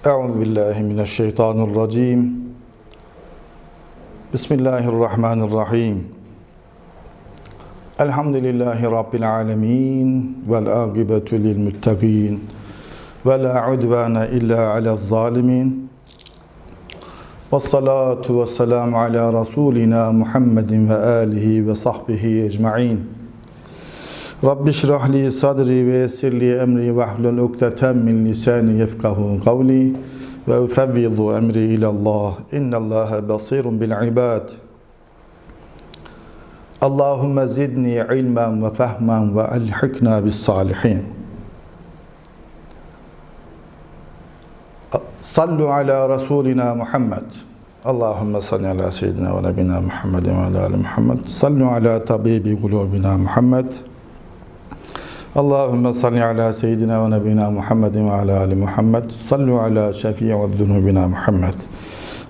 أعوذ بالله من الشيطان الرجيم. بسم الله الرحمن الرحيم. الحمد لله رب العالمين والعاقبة للمتقين ولا عدوان إلا على الظالمين. والصلاة والسلام على رسولنا محمد وآله وصحبه أجمعين. رب اشرح لي صدري ويسر لي أمري واحلل عقدة من لساني يفقه قولي وأفوض أمري إلى الله. إن الله بصير بالعباد. اللهم زدني علما وفهما وألحقنا بالصالحين. صلوا على رسولنا محمد. اللهم صل على سيدنا ونبينا محمد وعلى آل محمد. صلوا على طبيب قلوبنا محمد. Allahümme salli ala seyyidina ve nebina Muhammedin ve ala ali Muhammed. Sallu ala şefi'e ve zunubina Muhammed.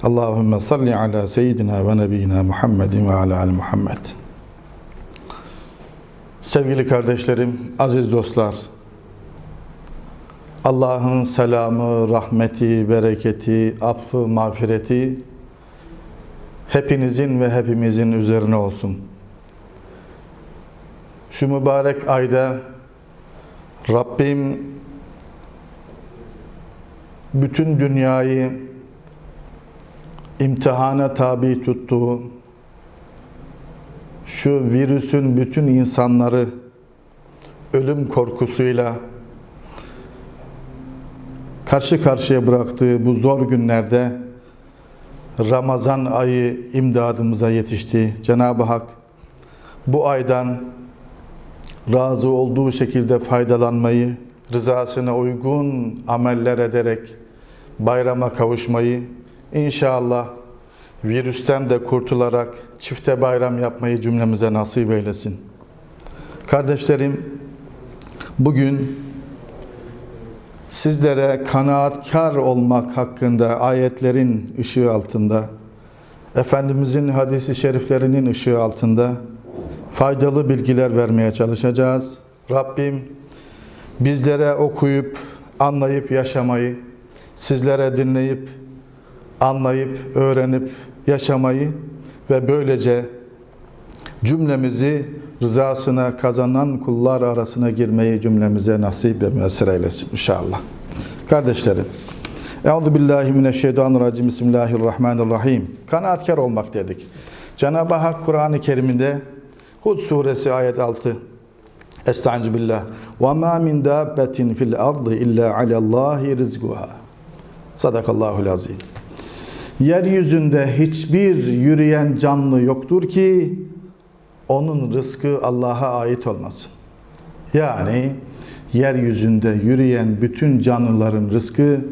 Allahümme salli ala seyyidina ve nebina Muhammedin ve ala ali Muhammed. Sevgili kardeşlerim, aziz dostlar, Allah'ın selamı, rahmeti, bereketi, affı, mağfireti hepinizin ve hepimizin üzerine olsun. Şu mübarek ayda Rabbim bütün dünyayı imtihana tabi tuttuğu, şu virüsün bütün insanları ölüm korkusuyla karşı karşıya bıraktığı bu zor günlerde Ramazan ayı imdadımıza yetişti. Cenab-ı Hak bu aydan razı olduğu şekilde faydalanmayı, rızasına uygun ameller ederek bayrama kavuşmayı, inşallah virüsten de kurtularak çifte bayram yapmayı cümlemize nasip eylesin. Kardeşlerim, bugün sizlere kanaatkar olmak hakkında ayetlerin ışığı altında, Efendimizin hadisi şeriflerinin ışığı altında faydalı bilgiler vermeye çalışacağız. Rabbim bizlere okuyup, anlayıp yaşamayı, sizlere dinleyip, anlayıp, öğrenip yaşamayı ve böylece cümlemizi rızasına kazanan kullar arasına girmeyi cümlemize nasip ve müessir eylesin inşallah. Kardeşlerim, Euzu billahi mineşşeytanirracim. Bismillahirrahmanirrahim. Kanaatkar olmak dedik. Cenab-ı Hak Kur'an-ı Kerim'inde Hud suresi ayet 6 Estaizu billah. Ve ma min dabbetin fil ardı illa alallahi rizquha. Sadakallahul azim. Yeryüzünde hiçbir yürüyen canlı yoktur ki onun rızkı Allah'a ait olmasın. Yani yeryüzünde yürüyen bütün canlıların rızkı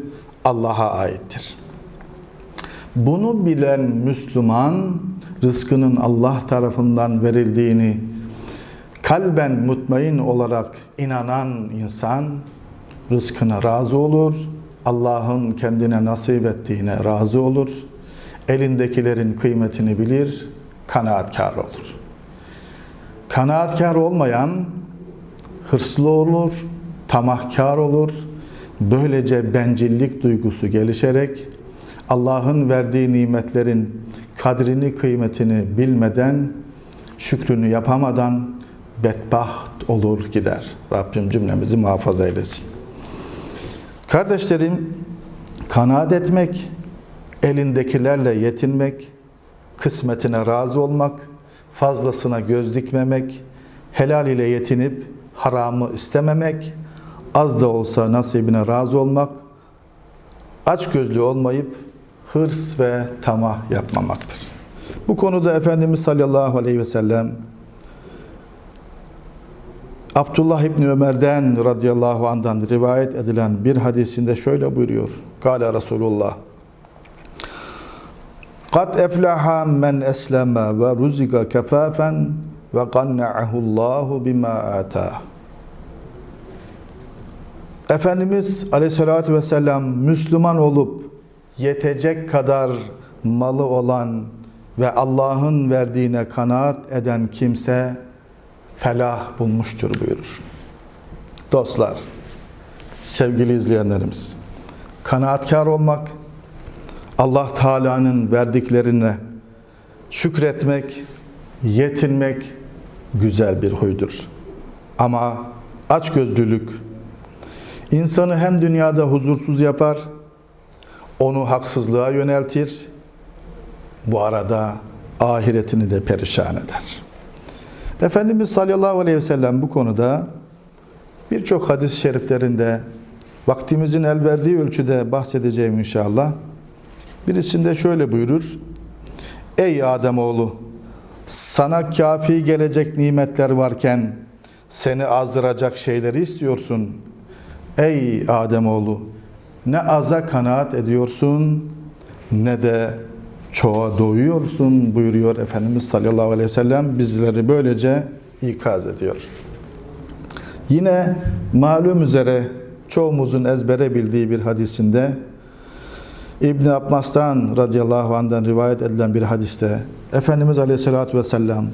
Allah'a aittir. Bunu bilen Müslüman rızkının Allah tarafından verildiğini kalben mutmain olarak inanan insan rızkına razı olur. Allah'ın kendine nasip ettiğine razı olur. Elindekilerin kıymetini bilir, kanaatkar olur. Kanaatkar olmayan hırslı olur, tamahkar olur. Böylece bencillik duygusu gelişerek Allah'ın verdiği nimetlerin kadrini, kıymetini bilmeden, şükrünü yapamadan bedbaht olur gider. Rabbim cümlemizi muhafaza eylesin. Kardeşlerim, kanaat etmek, elindekilerle yetinmek, kısmetine razı olmak, fazlasına göz dikmemek, helal ile yetinip haramı istememek, az da olsa nasibine razı olmak, aç gözlü olmayıp hırs ve tamah yapmamaktır. Bu konuda Efendimiz sallallahu aleyhi ve sellem Abdullah İbni Ömer'den radıyallahu anh'dan rivayet edilen bir hadisinde şöyle buyuruyor. Kale Resulullah Kad eflaha men esleme ve ruziga kefafen ve qanna'ahullahu bima atah. Efendimiz aleyhissalatü vesselam Müslüman olup yetecek kadar malı olan ve Allah'ın verdiğine kanaat eden kimse felah bulmuştur buyurur. Dostlar, sevgili izleyenlerimiz, kanaatkar olmak, Allah Teala'nın verdiklerine şükretmek, yetinmek güzel bir huydur. Ama açgözlülük insanı hem dünyada huzursuz yapar, onu haksızlığa yöneltir, bu arada ahiretini de perişan eder. Efendimiz sallallahu aleyhi ve sellem bu konuda birçok hadis-i şeriflerinde vaktimizin el verdiği ölçüde bahsedeceğim inşallah. Birisinde şöyle buyurur. Ey Ademoğlu sana kafi gelecek nimetler varken seni azdıracak şeyleri istiyorsun. Ey Ademoğlu ne aza kanaat ediyorsun ne de çoğa doyuyorsun buyuruyor Efendimiz sallallahu aleyhi ve sellem bizleri böylece ikaz ediyor. Yine malum üzere çoğumuzun ezbere bildiği bir hadisinde İbn Abbas'tan radıyallahu anh'dan rivayet edilen bir hadiste Efendimiz aleyhissalatü vesselam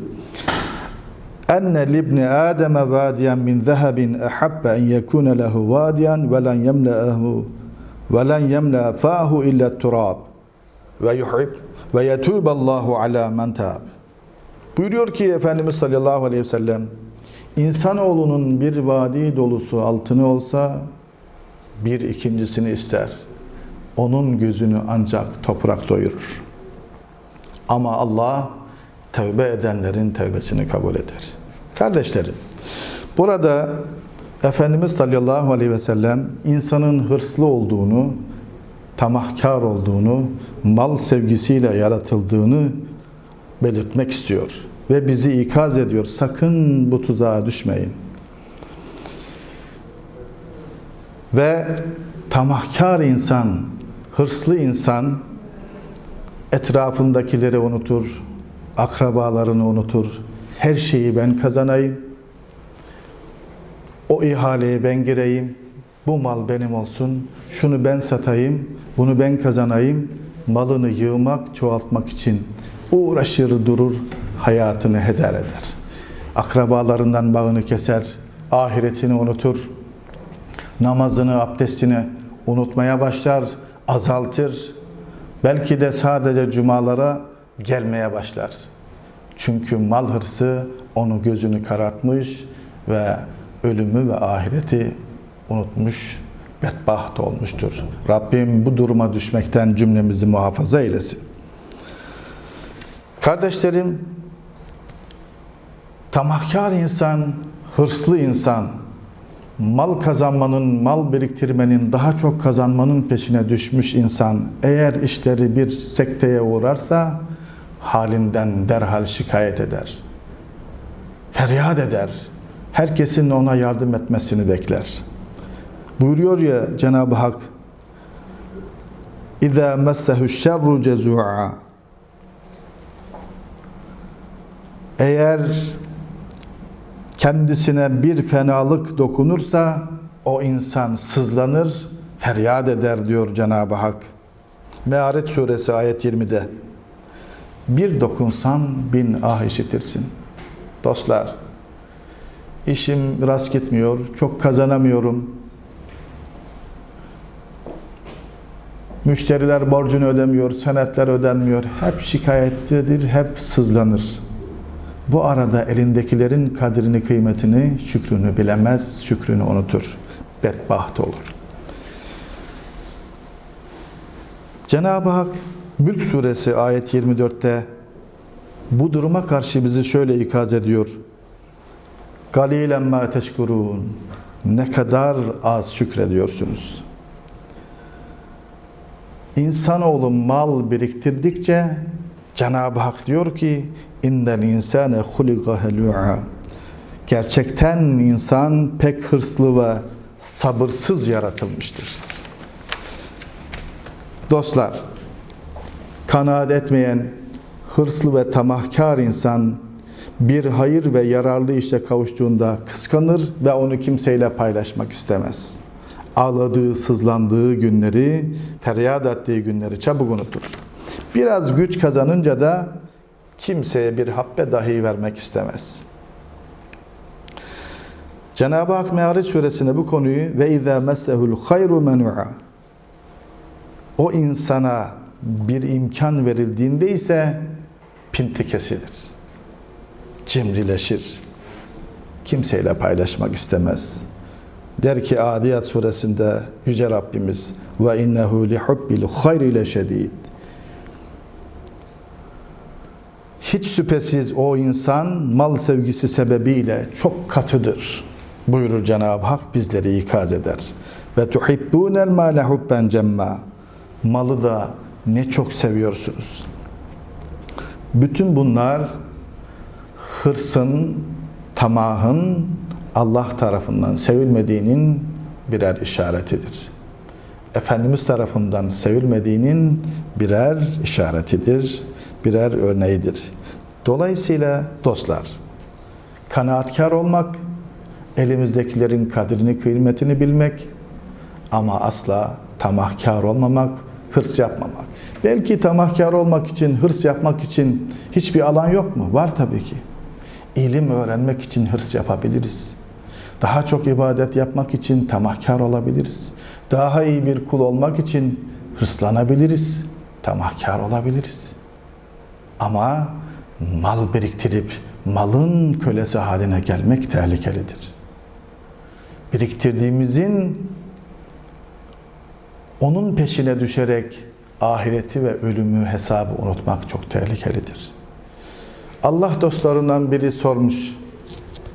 enne libni ademe vadiyen min zehabin ehabbe en yekune lehu vadiyen ve len yemle'ehu ve len yemle fahu illa turab ve yuhib ve yetuballahu ala men tab. Buyuruyor ki Efendimiz sallallahu aleyhi ve sellem insanoğlunun bir vadi dolusu altını olsa bir ikincisini ister. Onun gözünü ancak toprak doyurur. Ama Allah tövbe edenlerin tövbesini kabul eder. Kardeşlerim, burada Efendimiz sallallahu aleyhi ve sellem insanın hırslı olduğunu, tamahkar olduğunu, mal sevgisiyle yaratıldığını belirtmek istiyor ve bizi ikaz ediyor. Sakın bu tuzağa düşmeyin. Ve tamahkar insan, hırslı insan etrafındakileri unutur, akrabalarını unutur. Her şeyi ben kazanayım. O ihaleye ben gireyim. Bu mal benim olsun. Şunu ben satayım. Bunu ben kazanayım. Malını yığmak, çoğaltmak için uğraşır durur, hayatını heder eder. Akrabalarından bağını keser, ahiretini unutur. Namazını, abdestini unutmaya başlar, azaltır. Belki de sadece cumalara gelmeye başlar. Çünkü mal hırsı onu gözünü karartmış ve ölümü ve ahireti unutmuş, bedbaht olmuştur. Rabbim bu duruma düşmekten cümlemizi muhafaza eylesin. Kardeşlerim, tamahkar insan, hırslı insan, mal kazanmanın, mal biriktirmenin, daha çok kazanmanın peşine düşmüş insan eğer işleri bir sekteye uğrarsa halinden derhal şikayet eder. Feryat eder. Herkesin ona yardım etmesini bekler. Buyuruyor ya Cenab-ı Hak İza messehu şerru cezu'a Eğer kendisine bir fenalık dokunursa o insan sızlanır, feryat eder diyor Cenab-ı Hak. Mearet suresi ayet 20'de. Bir dokunsan bin ah işitirsin. Dostlar, işim rast gitmiyor, çok kazanamıyorum. Müşteriler borcunu ödemiyor, senetler ödenmiyor. Hep şikayetlidir, hep sızlanır. Bu arada elindekilerin kadrini, kıymetini, şükrünü bilemez, şükrünü unutur. Bedbaht olur. Cenab-ı Hak Mülk suresi ayet 24'te bu duruma karşı bizi şöyle ikaz ediyor. Galilen ma teşkurun. Ne kadar az şükrediyorsunuz. İnsanoğlu mal biriktirdikçe Cenab-ı Hak diyor ki innel insane hulika helu'a. Gerçekten insan pek hırslı ve sabırsız yaratılmıştır. Dostlar, kanaat etmeyen, hırslı ve tamahkar insan bir hayır ve yararlı işe kavuştuğunda kıskanır ve onu kimseyle paylaşmak istemez. Ağladığı, sızlandığı günleri, feryat ettiği günleri çabuk unutur. Biraz güç kazanınca da kimseye bir habbe dahi vermek istemez. Cenab-ı Hak Me'ariç suresinde bu konuyu ve izâ messehul hayru men'a O insana bir imkan verildiğinde ise pinti kesilir. Cimrileşir. Kimseyle paylaşmak istemez. Der ki Adiyat suresinde Yüce Rabbimiz ve innehu li hubbil hayri le şedid. Hiç şüphesiz o insan mal sevgisi sebebiyle çok katıdır. Buyurur Cenab-ı Hak bizleri ikaz eder. Ve tuhibbunel mâle hubben cemma. Malı da ne çok seviyorsunuz. Bütün bunlar hırsın, tamahın Allah tarafından sevilmediğinin birer işaretidir. Efendimiz tarafından sevilmediğinin birer işaretidir, birer örneğidir. Dolayısıyla dostlar, kanaatkar olmak, elimizdekilerin kadrini, kıymetini bilmek ama asla tamahkar olmamak, hırs yapmamak. Belki tamahkar olmak için, hırs yapmak için hiçbir alan yok mu? Var tabii ki. İlim öğrenmek için hırs yapabiliriz. Daha çok ibadet yapmak için tamahkar olabiliriz. Daha iyi bir kul olmak için hırslanabiliriz. Tamahkar olabiliriz. Ama mal biriktirip malın kölesi haline gelmek tehlikelidir. Biriktirdiğimizin onun peşine düşerek ahireti ve ölümü hesabı unutmak çok tehlikelidir. Allah dostlarından biri sormuş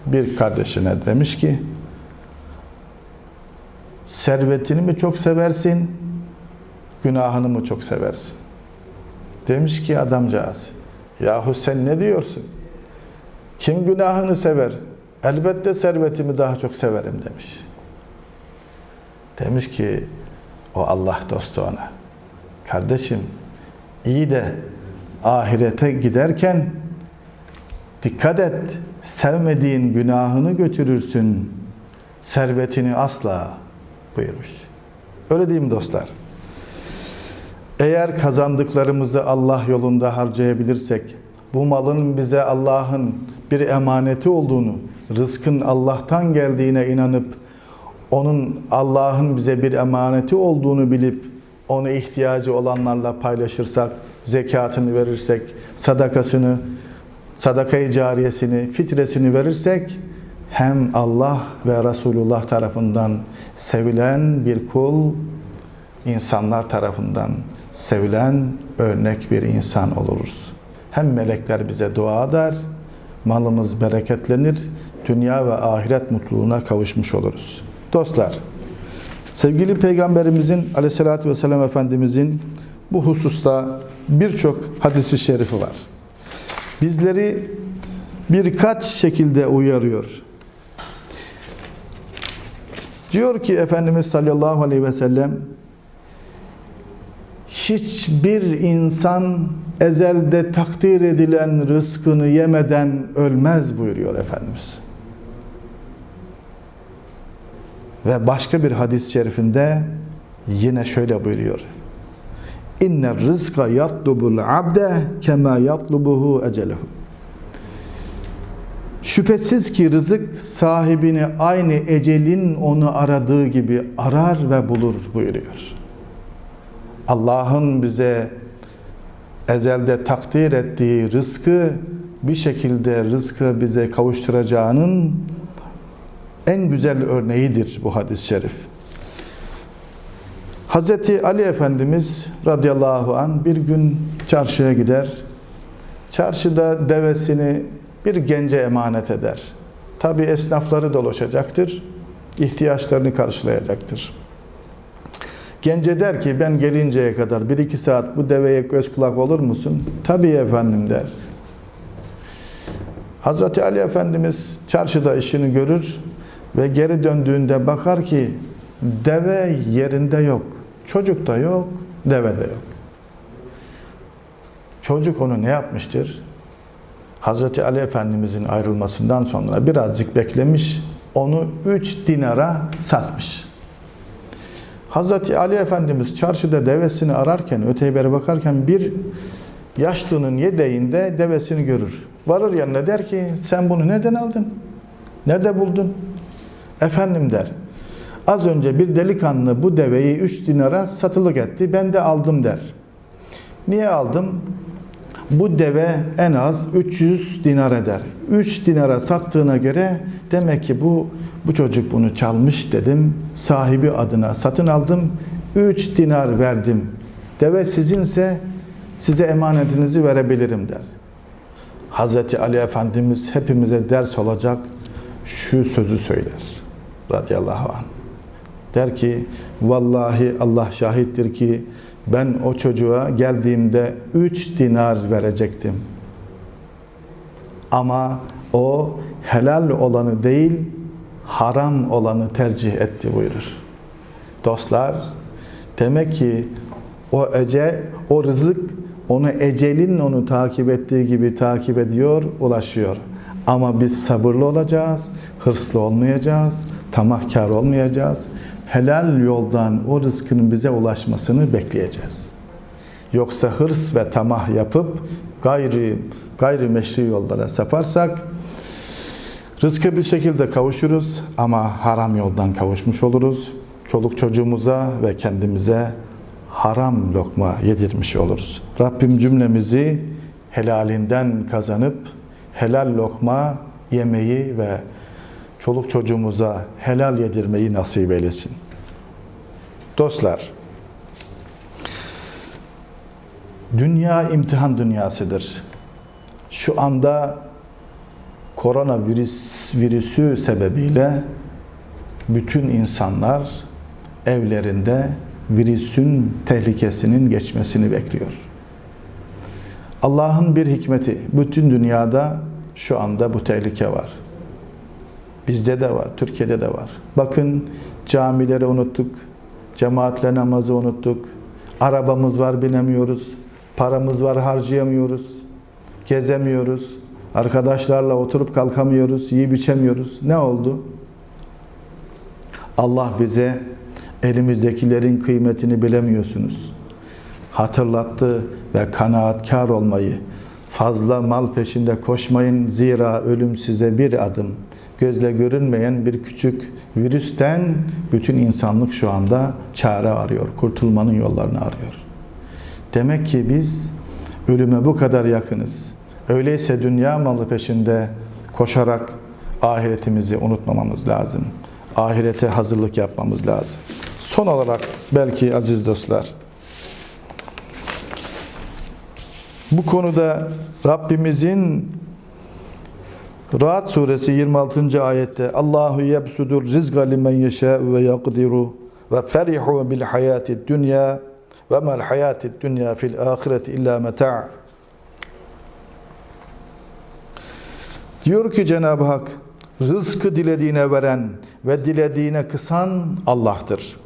bir kardeşine demiş ki servetini mi çok seversin günahını mı çok seversin? Demiş ki adamcağız yahu sen ne diyorsun? Kim günahını sever? Elbette servetimi daha çok severim demiş. Demiş ki o Allah dostu ona. Kardeşim iyi de ahirete giderken dikkat et sevmediğin günahını götürürsün servetini asla buyurmuş. Öyle değil mi dostlar? Eğer kazandıklarımızı Allah yolunda harcayabilirsek, bu malın bize Allah'ın bir emaneti olduğunu, rızkın Allah'tan geldiğine inanıp, onun Allah'ın bize bir emaneti olduğunu bilip, onu ihtiyacı olanlarla paylaşırsak, zekatını verirsek, sadakasını, sadakayı cariyesini, fitresini verirsek, hem Allah ve Resulullah tarafından sevilen bir kul, insanlar tarafından sevilen örnek bir insan oluruz. Hem melekler bize dua eder, malımız bereketlenir, dünya ve ahiret mutluluğuna kavuşmuş oluruz. Dostlar, sevgili Peygamberimizin aleyhissalatü vesselam Efendimizin bu hususta birçok hadisi şerifi var. Bizleri birkaç şekilde uyarıyor. Diyor ki Efendimiz sallallahu aleyhi ve sellem hiçbir insan ezelde takdir edilen rızkını yemeden ölmez buyuruyor Efendimiz. Ve başka bir hadis-i şerifinde yine şöyle buyuruyor. İnne rızka yatlubul abde kema yatlubuhu ecelehu. Şüphesiz ki rızık sahibini aynı ecelin onu aradığı gibi arar ve bulur buyuruyor. Allah'ın bize ezelde takdir ettiği rızkı bir şekilde rızkı bize kavuşturacağının en güzel örneğidir bu hadis-i şerif. Hazreti Ali Efendimiz radıyallahu an bir gün çarşıya gider. Çarşıda devesini bir gence emanet eder. Tabi esnafları dolaşacaktır. ihtiyaçlarını karşılayacaktır. Gence der ki ben gelinceye kadar bir iki saat bu deveye göz kulak olur musun? Tabii efendim der. Hazreti Ali Efendimiz çarşıda işini görür ve geri döndüğünde bakar ki deve yerinde yok. Çocuk da yok, deve de yok. Çocuk onu ne yapmıştır? Hazreti Ali Efendimizin ayrılmasından sonra birazcık beklemiş, onu üç dinara satmış. Hazreti Ali Efendimiz çarşıda devesini ararken, öteye beri bakarken bir yaşlının yedeğinde devesini görür. Varır yanına der ki sen bunu nereden aldın? Nerede buldun? Efendim der. Az önce bir delikanlı bu deveyi 3 dinara satılık etti. Ben de aldım der. Niye aldım? Bu deve en az 300 dinar eder. 3 dinara sattığına göre demek ki bu bu çocuk bunu çalmış dedim. Sahibi adına satın aldım. 3 dinar verdim. Deve sizinse size emanetinizi verebilirim der. Hazreti Ali Efendimiz hepimize ders olacak şu sözü söyler. Radıyallahu anh. Der ki vallahi Allah şahittir ki ben o çocuğa geldiğimde üç dinar verecektim. Ama o helal olanı değil haram olanı tercih etti buyurur. Dostlar demek ki o ece, o rızık onu ecelin onu takip ettiği gibi takip ediyor, ulaşıyor. Ama biz sabırlı olacağız, hırslı olmayacağız, tamahkar olmayacağız. Helal yoldan o rızkın bize ulaşmasını bekleyeceğiz. Yoksa hırs ve tamah yapıp gayri gayrimeşru yollara saparsak rızkı bir şekilde kavuşuruz ama haram yoldan kavuşmuş oluruz. Çoluk çocuğumuza ve kendimize haram lokma yedirmiş oluruz. Rabbim cümlemizi helalinden kazanıp helal lokma yemeyi ve çoluk çocuğumuza helal yedirmeyi nasip eylesin. Dostlar, dünya imtihan dünyasıdır. Şu anda koronavirüs virüsü sebebiyle bütün insanlar evlerinde virüsün tehlikesinin geçmesini bekliyor. Allah'ın bir hikmeti, bütün dünyada şu anda bu tehlike var. Bizde de var, Türkiye'de de var. Bakın camileri unuttuk, cemaatle namazı unuttuk, arabamız var binemiyoruz, paramız var harcayamıyoruz, gezemiyoruz, arkadaşlarla oturup kalkamıyoruz, yiyip içemiyoruz. Ne oldu? Allah bize elimizdekilerin kıymetini bilemiyorsunuz. Hatırlattı ve kanaatkar olmayı, fazla mal peşinde koşmayın zira ölüm size bir adım. Gözle görünmeyen bir küçük virüsten bütün insanlık şu anda çare arıyor, kurtulmanın yollarını arıyor. Demek ki biz ölüme bu kadar yakınız. Öyleyse dünya malı peşinde koşarak ahiretimizi unutmamamız lazım. Ahirete hazırlık yapmamız lazım. Son olarak belki aziz dostlar bu konuda Rabbimizin Rahat suresi 26. ayette Allahu yebsudur rizqa limen yeşâ'u ve yakdiru ve ferihu bil hayati dünya ve mel hayati dünya fil ahireti illa meta' Diyor ki Cenab-ı Hak rızkı dilediğine veren ve dilediğine kısan Allah'tır.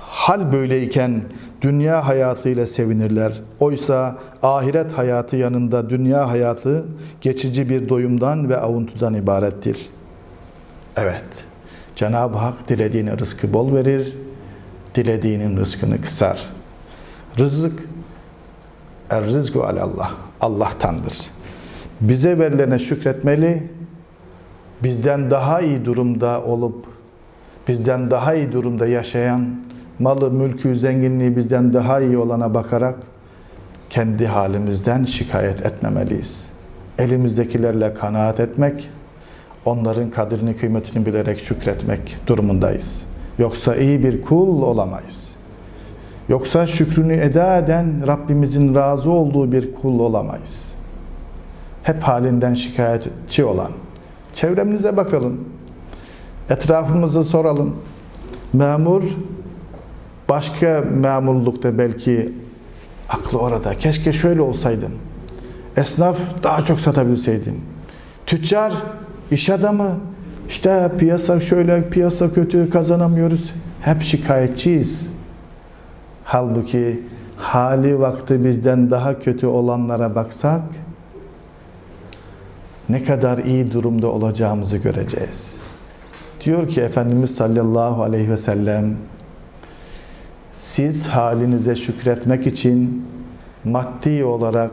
Hal böyleyken dünya hayatıyla sevinirler. Oysa ahiret hayatı yanında dünya hayatı geçici bir doyumdan ve avuntudan ibarettir. Evet, Cenab-ı Hak dilediğine rızkı bol verir, dilediğinin rızkını kısar. Rızık, er rızku alallah, Allah'tandır. Bize verilene şükretmeli, bizden daha iyi durumda olup, bizden daha iyi durumda yaşayan, malı, mülkü, zenginliği bizden daha iyi olana bakarak kendi halimizden şikayet etmemeliyiz. Elimizdekilerle kanaat etmek, onların kadrini, kıymetini bilerek şükretmek durumundayız. Yoksa iyi bir kul olamayız. Yoksa şükrünü eda eden Rabbimizin razı olduğu bir kul olamayız. Hep halinden şikayetçi olan. Çevremize bakalım. Etrafımızı soralım. Memur başka memurlukta belki aklı orada. Keşke şöyle olsaydım. Esnaf daha çok satabilseydim. Tüccar, iş adamı, işte piyasa şöyle, piyasa kötü, kazanamıyoruz. Hep şikayetçiyiz. Halbuki hali vakti bizden daha kötü olanlara baksak ne kadar iyi durumda olacağımızı göreceğiz. Diyor ki Efendimiz sallallahu aleyhi ve sellem siz halinize şükretmek için maddi olarak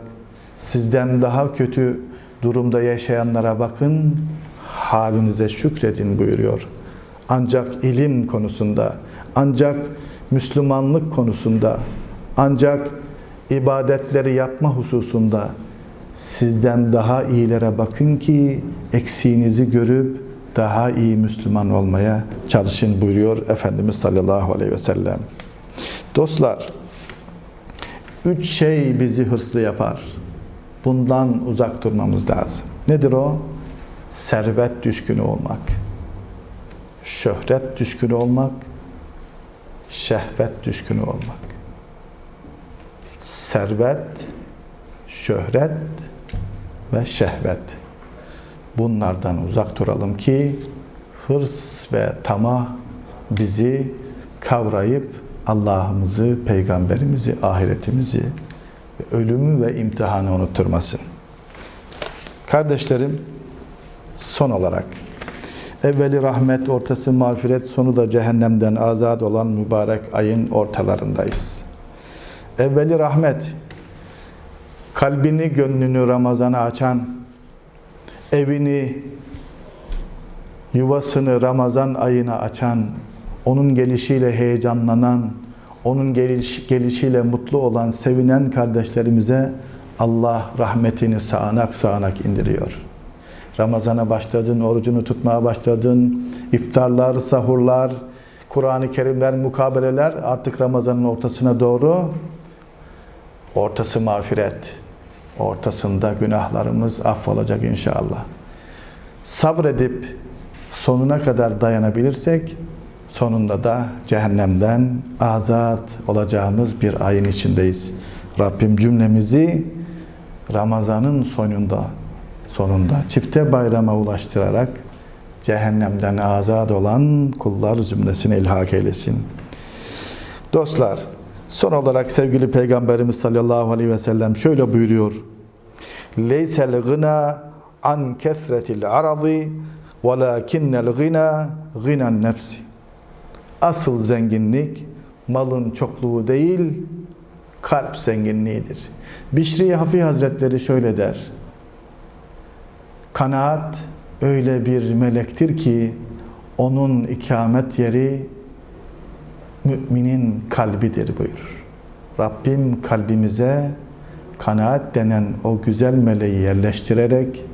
sizden daha kötü durumda yaşayanlara bakın, halinize şükredin buyuruyor. ancak ilim konusunda, ancak Müslümanlık konusunda, ancak ibadetleri yapma hususunda sizden daha iyilere bakın ki eksiğinizi görüp daha iyi Müslüman olmaya çalışın buyuruyor Efendimiz sallallahu aleyhi ve sellem. Dostlar, üç şey bizi hırslı yapar. Bundan uzak durmamız lazım. Nedir o? Servet düşkünü olmak, şöhret düşkünü olmak, şehvet düşkünü olmak. Servet, şöhret ve şehvet. Bunlardan uzak duralım ki hırs ve tamah bizi kavrayıp Allah'ımızı, peygamberimizi, ahiretimizi, ölümü ve imtihanı unutturmasın. Kardeşlerim, son olarak evveli rahmet, ortası mağfiret, sonu da cehennemden azad olan mübarek ayın ortalarındayız. Evveli rahmet, kalbini, gönlünü Ramazan'a açan, evini, yuvasını Ramazan ayına açan, onun gelişiyle heyecanlanan, onun geliş, gelişiyle mutlu olan, sevinen kardeşlerimize Allah rahmetini sağanak sağanak indiriyor. Ramazana başladın, orucunu tutmaya başladın, iftarlar, sahurlar, Kur'an-ı Kerimler, mukabeleler artık Ramazan'ın ortasına doğru ortası mağfiret, ortasında günahlarımız affolacak inşallah. Sabredip sonuna kadar dayanabilirsek sonunda da cehennemden azat olacağımız bir ayın içindeyiz. Rabbim cümlemizi Ramazan'ın sonunda sonunda çifte bayrama ulaştırarak cehennemden azat olan kullar zümresine ilhak eylesin. Dostlar, son olarak sevgili Peygamberimiz sallallahu aleyhi ve sellem şöyle buyuruyor. Leysel gına an kesretil aradı velakinnel gına gınan nefsi. Asıl zenginlik malın çokluğu değil, kalp zenginliğidir. Bişri Hafi Hazretleri şöyle der. Kanaat öyle bir melektir ki onun ikamet yeri müminin kalbidir buyurur. Rabbim kalbimize kanaat denen o güzel meleği yerleştirerek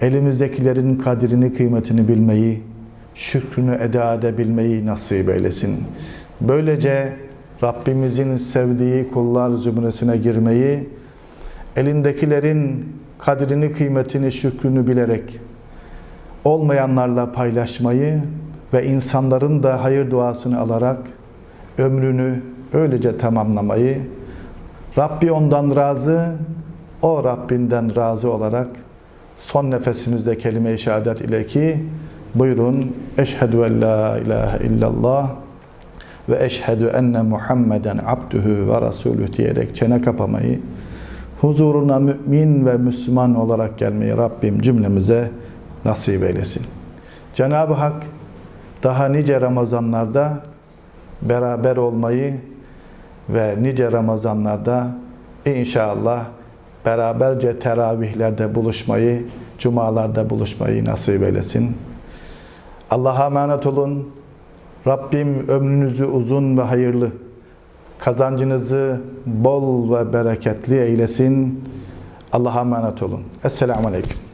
elimizdekilerin kadrini kıymetini bilmeyi, şükrünü eda edebilmeyi nasip eylesin. Böylece Rabbimizin sevdiği kullar zümresine girmeyi, elindekilerin kadrini, kıymetini, şükrünü bilerek olmayanlarla paylaşmayı ve insanların da hayır duasını alarak ömrünü öylece tamamlamayı, Rabbi ondan razı, o Rabbinden razı olarak son nefesimizde kelime-i şehadet ile ki buyurun eşhedü en la ilahe illallah ve eşhedü enne Muhammeden abdühü ve rasulü diyerek çene kapamayı, huzuruna mümin ve Müslüman olarak gelmeyi Rabbim cümlemize nasip eylesin. Cenab-ı Hak daha nice Ramazanlarda beraber olmayı ve nice Ramazanlarda inşallah beraberce teravihlerde buluşmayı, cumalarda buluşmayı nasip eylesin. Allah'a emanet olun. Rabbim ömrünüzü uzun ve hayırlı, kazancınızı bol ve bereketli eylesin. Allah'a emanet olun. Esselamu Aleyküm.